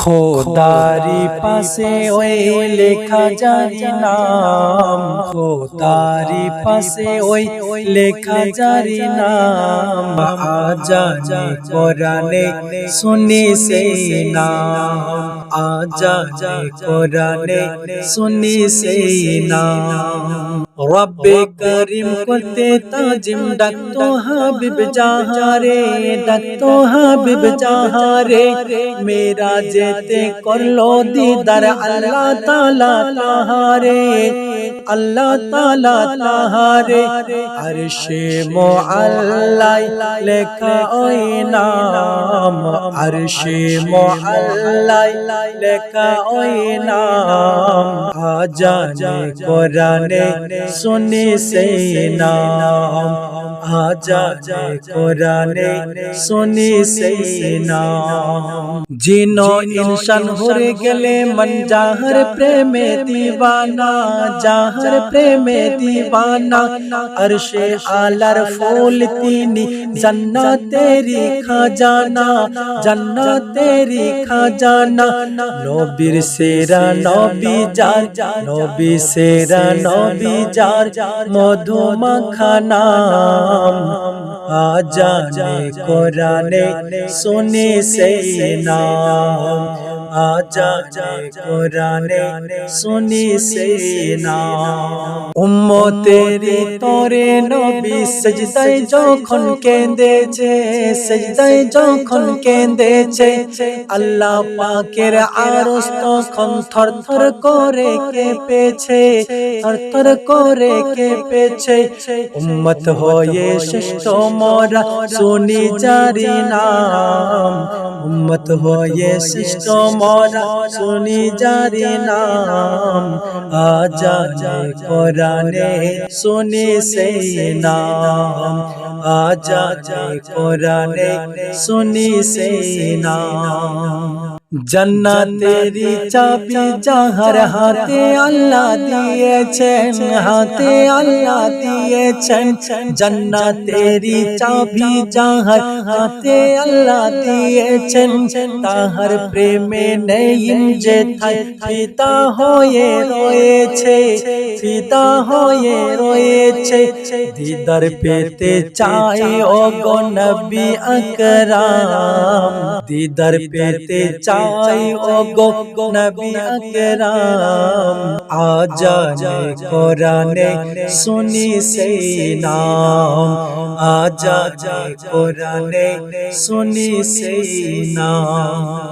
খোদারি পাশে ওই লেখা জারি নাম খোদারি পাশে ওই লেখা জারি নাম আজানে কোরআনে শুনি সেই নাম আজানে কোরআনে শুনি সেই নাম رب کریم کرتے تاجم ڈک تو حبیب جہارے ڈک حبیب جہارے میرا جیتے کر لو دیدار اللہ تعالیٰ تہارے اللہ تعالیٰ تہارے عرش معلی لکھا اے نام عرش معلی لکھا اے نام آجانے قرآن سنی سے نام آجانے قرآن سنی سے نام جنو انشان ہر گلے من جاہر پریمے دیوانا جا ہر عرش آلر فول تینی جنہ تیری کھا جانا جنہ تیری کھا جانا سیرا نو بی جار نو بی سیرا نو جار مدھو مکھانا آ جا جا کو سنی سینا আজানে কোরআনে শুনি সেই নাম উম্মতের তরে নবী সজদায় যখন কেঁদেছে সজদায় যখন কেঁদেছে আল্লাহ পাকের আরস তখন থর করে কেঁপেছে থর করে কেঁপেছে উম্মত হয়ে শ্রেষ্ঠ মরা শুনি জারি নাম مت ہو یہ مولا سنی جاری نام آ جانے قرآن سنی سے نام آ جانے قرآن سنی سے نام جنہ تیری چاپی پی ہاتے اللہ دیئے دیے ہاتے اللہ دیئے چن جنہ تیری چاپی بھی ہاتے اللہ دیئے چن تاہر پرے میں تھائی نئیتا ہوئے روئے چھے سیتا ہوئے روئے چھے دیدر پیتے چائے اوگو نبی اکرام দিদার পেতে চাই ওগো নবী আকরাম আজানে কোরআনে শুনি সেই নাম আজানে কোরআনে শুনি সেই নাম